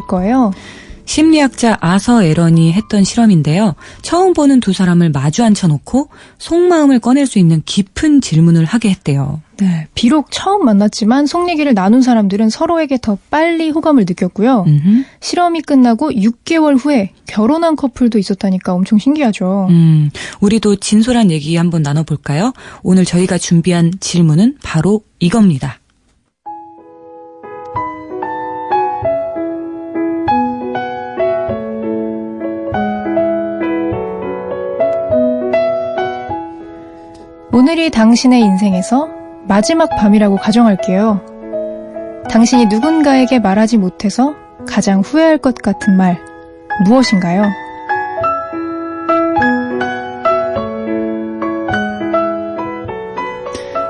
거예요. 심리학자 아서 에런이 했던 실험인데요. 처음 보는 두 사람을 마주 앉혀놓고 속마음을 꺼낼 수 있는 깊은 질문을 하게 했대요. 네. 비록 처음 만났지만 속 얘기를 나눈 사람들은 서로에게 더 빨리 호감을 느꼈고요. 음흠. 실험이 끝나고 6개월 후에 결혼한 커플도 있었다니까 엄청 신기하죠. 음, 우리도 진솔한 얘기 한번 나눠볼까요? 오늘 저희가 준비한 질문은 바로 이겁니다. 오늘이 당신의 인생에서 마지막 밤이라고 가정할게요. 당신이 누군가에게 말하지 못해서 가장 후회할 것 같은 말, 무엇인가요?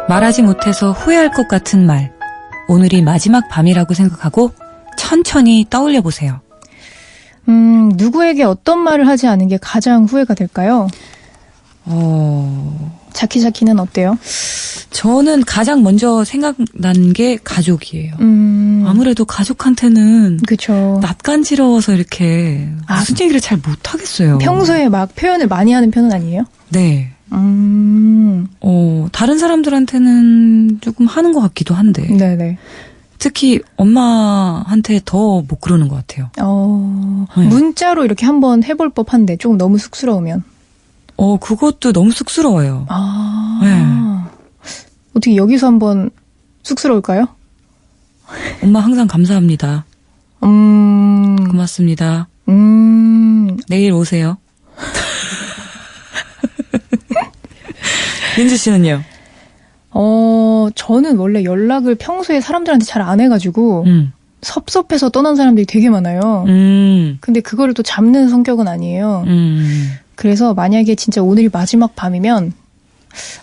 말하지 못해서 후회할 것 같은 말. 오늘이 마지막 밤이라고 생각하고 천천히 떠올려 보세요. 음, 누구에게 어떤 말을 하지 않은 게 가장 후회가 될까요? 어, 자키자키는 어때요? 저는 가장 먼저 생각난 게 가족이에요. 음, 아무래도 가족한테는 그쵸. 낯간지러워서 이렇게 아. 무슨 얘기를 잘 못하겠어요. 평소에 막 표현을 많이 하는 편은 아니에요? 네. 음, 어, 다른 사람들한테는 조금 하는 것 같기도 한데. 네네. 특히 엄마한테 더 못 그러는 것 같아요. 어, 네. 문자로 이렇게 한번 해볼 법한데 조금 너무 쑥스러우면. 어, 그것도 너무 쑥스러워요. 아, 네. 어떻게 여기서 한번 쑥스러울까요? 엄마 항상 감사합니다. 음, 고맙습니다. 음, 내일 오세요. 민주 씨는요? 어, 저는 원래 연락을 평소에 사람들한테 잘 안 해가지고 음. 섭섭해서 떠난 사람들이 되게 많아요. 음. 근데 그거를 또 잡는 성격은 아니에요. 음. 그래서 만약에 진짜 오늘이 마지막 밤이면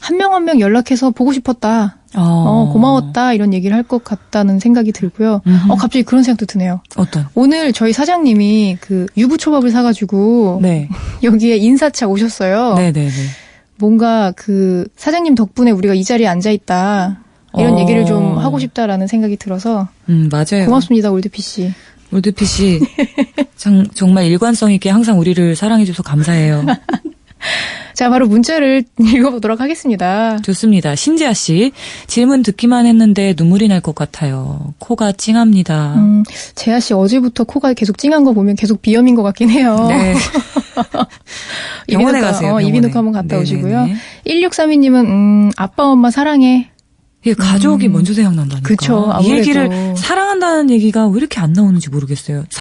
한명 한 명 연락해서 보고 싶었다. 어. 어, 고마웠다. 이런 얘기를 할 것 같다는 생각이 들고요. 음흠. 어, 갑자기 그런 생각도 드네요. 어떤? 오늘 저희 사장님이 그 유부초밥을 사가지고 네. 여기에 인사차 오셨어요. 네네네. 뭔가 그 사장님 덕분에 우리가 이 자리에 앉아 있다. 이런 어. 얘기를 좀 하고 싶다라는 생각이 들어서 음, 맞아요. 고맙습니다, 올드피 씨. 올드피 씨. 장, 정말 일관성 있게 항상 우리를 사랑해줘서 감사해요. 자, 바로 문자를 읽어보도록 하겠습니다. 좋습니다. 신지아 씨. 질문 듣기만 했는데 눈물이 날 것 같아요. 코가 찡합니다. 음, 재하 씨 어제부터 코가 계속 찡한 거 보면 계속 비염인 것 같긴 해요. 네. 병원에 가세요. 어, 병원에. 이비인후과 한번 갔다 네네네. 오시고요. 1632님은 음, 아빠 엄마 사랑해. 이게 가족이 먼저 생각난다니까. 그쵸, 이 아무래도. 얘기를 사랑 한다는 얘기가 왜 이렇게 안 나오는지 모르겠어요.